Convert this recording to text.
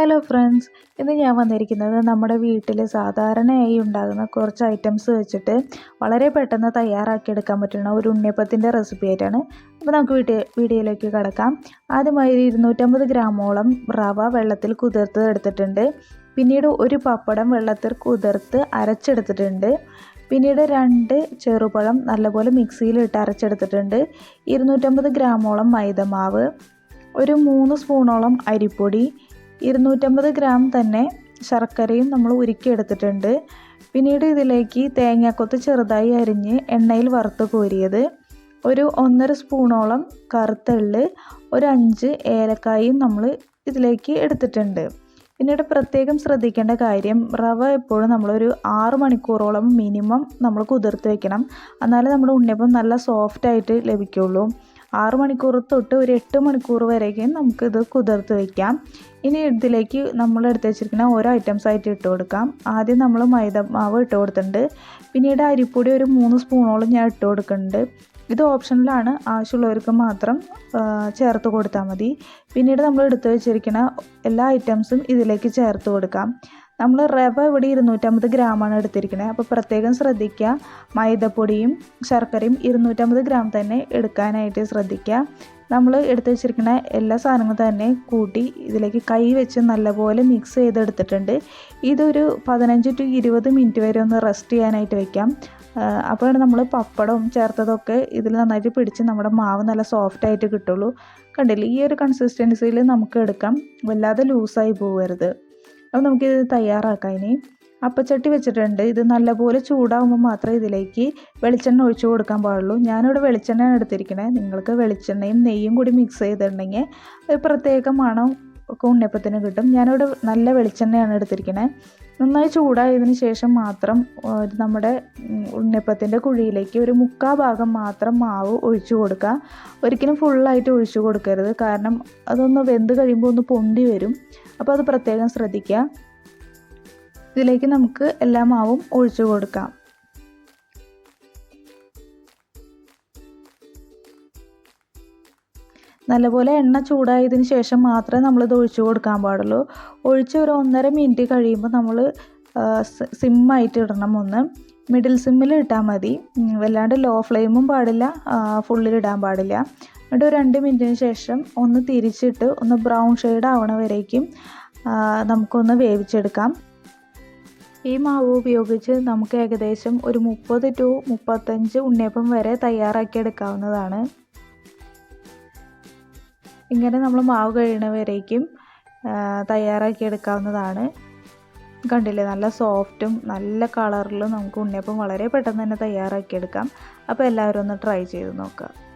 Hello friends ഇന്ന് ഞാൻ വന്നിരിക്കുന്നത് നമ്മുടെ വീട്ടിൽ സാധാരണയായി ഉണ്ടാകുന്ന കുറച്ച് ഐറ്റംസ് വെച്ചിട്ട് വളരെ പെട്ടെന്ന് തയ്യാറാക്കിയെടുക്കാൻ പറ്റുന്ന ഒരു ഉണ്ണിയപ്പത്തിന്റെ റെസിപ്പി ആയിട്ടാണ്. അപ്പോൾ നമുക്ക് വീട്ടിൽ വീഡിയോയിലേക്ക് കിടക്കാം. ആദ്യമായി ഒരു ഇരുന്നൂറ്റമ്പത് ഗ്രാമോളം റവ വെള്ളത്തിൽ കുതിർത്ത് എടുത്തിട്ടുണ്ട്. പിന്നീട് ഒരു പപ്പടം വെള്ളത്തിൽ കുതിർത്ത് അരച്ചെടുത്തിട്ടുണ്ട്. പിന്നീട് രണ്ട് ചെറുപഴം നല്ലപോലെ മിക്സിയിലിട്ട് അരച്ചെടുത്തിട്ടുണ്ട്. ഇരുന്നൂറ്റമ്പത് ഗ്രാമോളം മൈദമാവ് ഒരു മൂന്ന് സ്പൂണോളം അരിപ്പൊടി ഇരുന്നൂറ്റമ്പത് ഗ്രാം തന്നെ ശർക്കരയും നമ്മൾ ഉരുക്കിയെടുത്തിട്ടുണ്ട്. പിന്നീട് ഇതിലേക്ക് തേങ്ങാക്കൊത്ത് ചെറുതായി അരിഞ്ഞ് എണ്ണയിൽ വറുത്ത് കോരിയത് ഒരു ഒന്നര സ്പൂണോളം കറുത്തള്ള് ഒരു അഞ്ച് ഏലക്കായും നമ്മൾ ഇതിലേക്ക് എടുത്തിട്ടുണ്ട്. പിന്നീട് പ്രത്യേകം ശ്രദ്ധിക്കേണ്ട കാര്യം റവ എപ്പോഴും നമ്മളൊരു ആറ് മണിക്കൂറോളം മിനിമം നമ്മൾ കുതിർത്ത് വെക്കണം. എന്നാലേ നമ്മുടെ ഉണ്ണിയപ്പം നല്ല സോഫ്റ്റായിട്ട് ലഭിക്കുള്ളൂ. ആറ് മണിക്കൂർ തൊട്ട് ഒരു എട്ട് മണിക്കൂർ വരെയൊക്കെയും നമുക്കിത് കുതിർത്ത് വയ്ക്കാം ഇനി ഇതിലേക്ക് നമ്മൾ എടുത്ത് വെച്ചിരിക്കുന്ന ഓരോ ഐറ്റംസ് ആയിട്ട് ഇട്ട് കൊടുക്കാം. ആദ്യം നമ്മൾ മൈദ മാവ് ഇട്ട് കൊടുത്തിട്ടുണ്ട്. പിന്നീട് അരിപ്പൊടി ഒരു മൂന്ന് സ്പൂണോളം ഞാൻ ഇട്ട് കൊടുക്കുന്നുണ്ട്. ഇത് ഓപ്ഷനിലാണ്. ആവശ്യമുള്ളവർക്ക് മാത്രം ചേർത്ത് കൊടുത്താൽ മതി. പിന്നീട് നമ്മൾ എടുത്തു വെച്ചിരിക്കുന്ന എല്ലാ ഐറ്റംസും ഇതിലേക്ക് ചേർത്ത് കൊടുക്കാം. നമ്മൾ റവ ഇവിടെ ഇരുന്നൂറ്റമ്പത് ഗ്രാമാണ് എടുത്തിരിക്കുന്നത് അപ്പോൾ പ്രത്യേകം ശ്രദ്ധിക്കുക. മൈദപ്പൊടിയും ശർക്കരയും ഇരുന്നൂറ്റമ്പത് ഗ്രാം തന്നെ എടുക്കാനായിട്ട് ശ്രദ്ധിക്കുക. നമ്മൾ എടുത്തു വെച്ചിരിക്കുന്ന എല്ലാ സാധനങ്ങളും തന്നെ കൂട്ടി ഇതിലേക്ക് കൈ വെച്ച് നല്ലപോലെ മിക്സ് ചെയ്തെടുത്തിട്ടുണ്ട്. ഇതൊരു പതിനഞ്ച് ടു ഇരുപത് മിനിറ്റ് വരെ ഒന്ന് റെസ്റ്റ് ചെയ്യാനായിട്ട് വെക്കാം. അപ്പോഴാണ് നമ്മൾ പപ്പടവും ചേർത്തതൊക്കെ ഇതിൽ നന്നായിട്ട് പിടിച്ച് നമ്മുടെ മാവ് നല്ല സോഫ്റ്റ് ആയിട്ട് കിട്ടുള്ളൂ. കണ്ടില്ലേ? ഈ ഒരു കൺസിസ്റ്റൻസിയിൽ നമുക്ക് എടുക്കാം. വല്ലാതെ ലൂസായി പോകരുത് അപ്പോൾ നമുക്കിത് തയ്യാറാക്കാം ഇനി. അപ്പച്ചട്ടി വെച്ചിട്ടുണ്ട്. ഇത് നല്ലപോലെ ചൂടാവുമ്പോൾ മാത്രമേ ഇതിലേക്ക് വെളിച്ചെണ്ണ ഒഴിച്ചു കൊടുക്കാൻ പാടുള്ളൂ. ഞാനിവിടെ വെളിച്ചെണ്ണയാണ് എടുത്തിരിക്കുന്നത് നിങ്ങൾക്ക് വെളിച്ചെണ്ണയും നെയ്യും കൂടി മിക്സ് ചെയ്തിട്ടുണ്ടെങ്കിൽ പ്രത്യേക മണം ഒക്കെ ഉണ്ണിയപ്പത്തിന് കിട്ടും. ഞാനിവിടെ നല്ല വെളിച്ചെണ്ണയാണ് എടുത്തിരിക്കുന്നത് നന്നായി ചൂടായതിന് ശേഷം മാത്രം നമ്മുടെ ഉണ്ണിയപ്പത്തിന്റെ കുഴിയിലേക്ക് ഒരു മുക്കാ ഭാഗം മാത്രം മാവ് ഒഴിച്ചു കൊടുക്കുക. ഒരിക്കലും ഫുള്ളായിട്ട് ഒഴിച്ചു കൊടുക്കരുത്. കാരണം അതൊന്ന് വെന്ത് കഴിയുമ്പോൾ ഒന്ന് പൊന്തി വരും. അപ്പോൾ അത് പ്രത്യേകം ശ്രദ്ധിക്കുക. ഇതിലേക്ക് നമുക്ക് എല്ലാ മാവും ഒഴിച്ചു കൊടുക്കാം. നല്ലപോലെ എണ്ണ ചൂടായതിന് ശേഷം മാത്രമേ നമ്മളിത് ഒഴിച്ചു കൊടുക്കാൻ പാടുള്ളൂ. ഒഴിച്ച് ഒരു ഒന്നര മിനിറ്റ് കഴിയുമ്പോൾ നമ്മൾ സിമ്മായിട്ട് ഇടണം ഒന്ന്. മിഡിൽ സിമ്മിൽ ഇട്ടാൽ മതി. വല്ലാണ്ട് ലോ ഫ്ലെയിമും പാടില്ല ഫുള്ളിൽ ഇടാൻ പാടില്ല. എന്നിട്ട് ഒരു രണ്ട് മിനിറ്റിന് ശേഷം ഒന്ന് തിരിച്ചിട്ട് ഒന്ന് ബ്രൗൺ ഷെയ്ഡ് ആവണ വരേക്കും നമുക്കൊന്ന് വേവിച്ചെടുക്കാം. ഈ മാവ് ഉപയോഗിച്ച് നമുക്ക് ഏകദേശം ഒരു മുപ്പത് ടു മുപ്പത്തഞ്ച് ഉണ്ണിയപ്പം വരെ തയ്യാറാക്കിയെടുക്കാവുന്നതാണ്. ഇങ്ങനെ നമ്മൾ മാവ് കഴിയണവരേക്കും തയ്യാറാക്കിയെടുക്കാവുന്നതാണ്. കണ്ടില്ലേ നല്ല സോഫ്റ്റും നല്ല കളറിലും നമുക്ക് ഉണ്ണിയപ്പം വളരെ പെട്ടെന്ന് തന്നെ തയ്യാറാക്കിയെടുക്കാം. അപ്പോൾ എല്ലാവരും ഒന്ന് ട്രൈ ചെയ്ത് നോക്കുക.